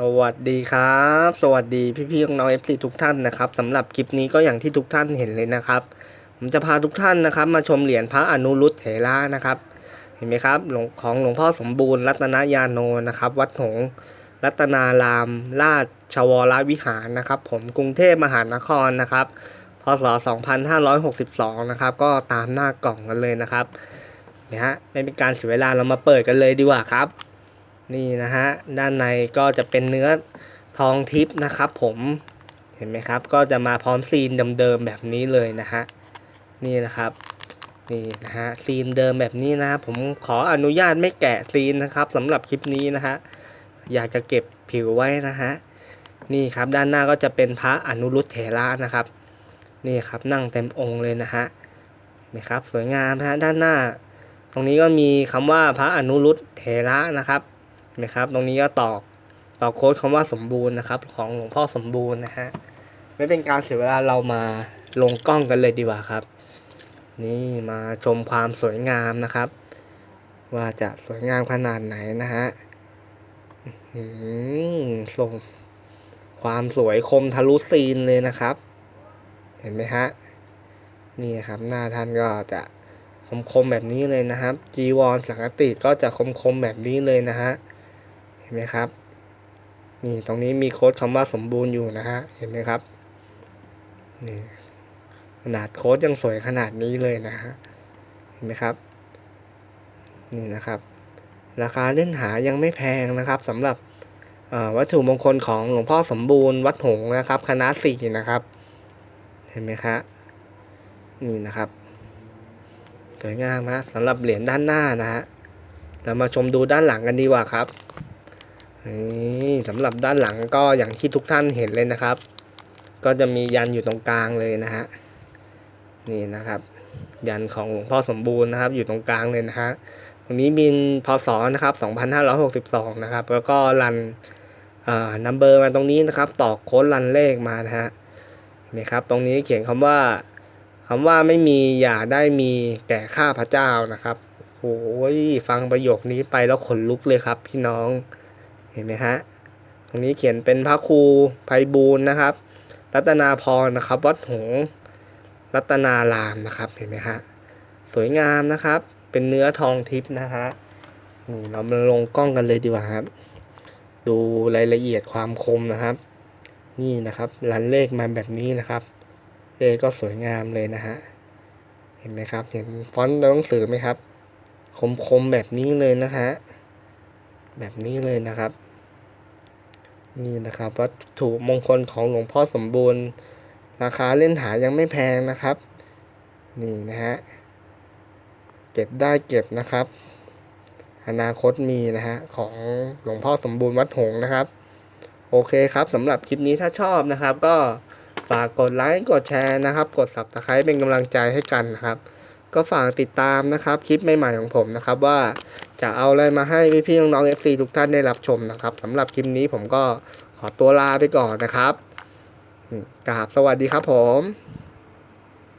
สวัสดีครับ สวัสดีพี่ๆน้องๆ FC ทุกท่านนะครับสำหรับคลิปนี้ก็อย่างที่ทุกท่านเห็นเลยนะครับ ผมจะพาทุกท่านนะครับ มาชมเหรียญพระอนุรุตเถระนะครับ เห็นไหมครับหลวงของหลวงพ่อสมบูรณ์รัตนยาโนนะครับ วัดหงรัตนาราม ราชวรวิหารนะครับ ผมกรุงเทพมหานครนะครับพศ 2562 นะครับ ก็ตามหน้ากล่องกันเลยนะครับนะฮะไม่เป็นการเสียเวลาเรามาเปิดกันเลยดีกว่าครับ นี่นะฮะด้านในก็จะเป็นเนื้อทองทิพย์นะครับ ผมเห็นไหมครับ ก็จะมาพร้อมซีนเดิมๆแบบนี้เลยนะฮะนี่นะครับนี่นะฮะซีนเดิมแบบนี้นะครับผมขออนุญาตไม่แกะซีนนะครับสำหรับคลิปนี้นะฮะอยากจะเก็บผิวไว้นะฮะนี่ครับด้านหน้าก็จะเป็นพระอนุรุตเถระนะครับ นี่ครับนั่งเต็มองค์เลยนะฮะเห็นไหมครับสวยงามนะฮะด้านหน้า ตรงนี้ก็มีคำว่าพระอนุรุตเถระนะครับ นไหมครับ ตรงนี้ก็ตอกตอกโค้ดคำว่าสมบูรณ์นะครับ ของหลวงพ่อสมบูรณ์นะฮะไม่เป็นการเสียเวลาเรามาลงกล้องกันเลยดีกว่าครับ นี่มาชมความสวยงามนะครับ ว่าจะสวยงามขนาดไหนนะฮะอื้อหือส่งความสวยคมทะลุซีนเลยนะครับ เห็นไหมฮะนี่ครับ หน้าท่านก็จะคมๆแบบนี้เลยนะครับ จีวรสังกติก็จะคมๆแบบนี้เลยนะฮะ นไหมครับ นี่ตรงนี้มีโค้ดคำว่าสมบูรณ์อยู่นะฮะ เห็นไหมครับ นี่ขนาดโค้ดยังสวยขนาดนี้เลยนะฮะ เห็นไหมครับ นี่นะครับ ราคาเล่นหายังไม่แพงนะครับสำหรับวัตถุมงคลของหลวงพ่อสมบูรณ์วัดหงนะครับ คณะสี่นะครับ เห็นไหมครับนี่นะครับ สวยงามนะสำหรับเหรียญด้านหน้านะฮะเรามาชมดูด้านหลังกันดีกว่าครับ นี่สำหรับด้านหลังก็อย่างที่ทุกท่านเห็นเลยนะครับ ก็จะมียันอยู่ตรงกลางเลยนะฮะนี่นะครับ ยันของหลวงพ่อสมบูรณ์นะครับ อยู่ตรงกลางเลยนะฮะตรงนี้มีพศนะครับ2562นะครับ แล้วก็รันอ่านัมเบอร์มาตรงนี้นะครับตอกโค้ดรันเลขมานะฮะนไหมครับ ตรงนี้เขียนคำว่าคำว่าไม่มีอย่าได้มีแก่ข้าพระเจ้านะครับโอ้ยฟังประโยคนี้ไปแล้วขนลุกเลยครับพี่น้อง เห็นไหมฮะตรงนี้เขียนเป็นพระครูไพบูลย์นะครับ รัตนาพรนะครับ วัดหงรัตนารามนะครับเห็นไหมฮะสวยงามนะครับ เป็นเนื้อทองทิพย์นะฮะนี่เรามาลงกล้องกันเลยดีกว่าครับ ดูรายละเอียดความคมนะครับ นี่นะครับรันเลขมาแบบนี้นะครับเลขก็สวยงามเลยนะฮะเห็นไหมครับ เห็นฟอนต์ตัวหนังสือไหมครับ คมๆแบบนี้เลยนะฮะแบบนี้เลยนะครับ นี่นะครับ วัตถุมงคลของหลวงพ่อสมบูรณ์ ราคาเล่นหายังไม่แพงนะครับ นี่นะฮะ เก็บได้เก็บนะครับ อนาคตมีนะฮะ ของหลวงพ่อสมบูรณ์วัดหงนะครับ โอเคครับสำหรับคลิปนี้ถ้าชอบนะครับ ก็ฝากกดไลค์กดแชร์นะครับ กด subscribe เป็นกำลังใจให้กันนะครับ ก็ฝากติดตามนะครับคลิปใหม่ๆของผมนะครับ ว่าจะเอาอะไรมาให้พี่ๆน้องๆ FC ทุกท่านได้รับชมนะครับสำหรับคลิปนี้ผมก็ขอตัวลาไปก่อนนะครับกราบสวัสดีครับผม